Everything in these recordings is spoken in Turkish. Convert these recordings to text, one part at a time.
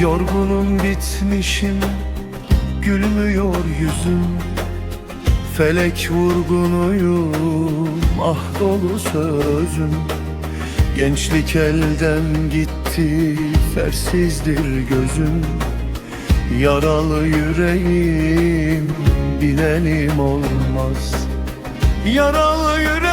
Yorgunum bitmişim Gülmüyor yüzüm. Felek vurgunuyum Ah dolu sözüm. Gençlik elden gitti Fersizdir gözüm. Yaralı yüreğim Bilenim olmaz. Yaralı yüreğim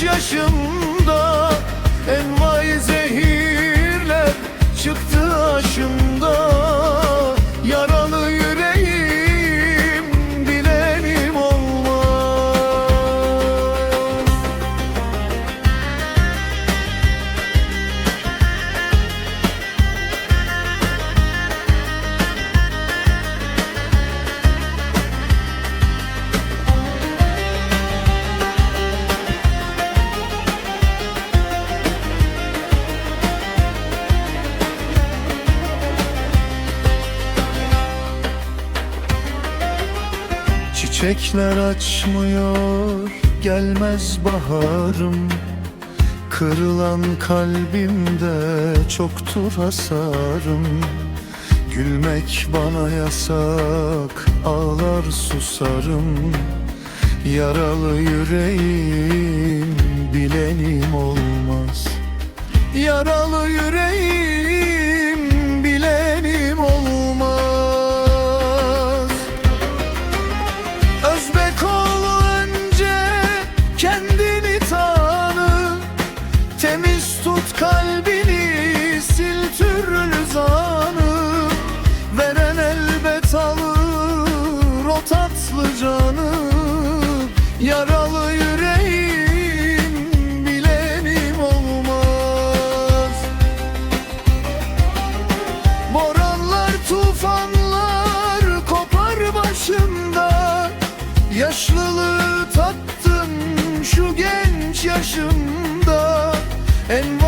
genç yaşımda Envai zehirler çıktı Çiçekler açmıyor gelmez baharım. Kırılan kalbimde çoktur hasarım. Gülmek bana yasak ağlar susarım. Yaralı yüreğim bilenim olmaz. Yaralı yüreğim Yaralı yüreğim bilenim olmaz. Boranlar, tufanlar kopar başımda. Yaşlılığı tattım şu genç yaşımda. En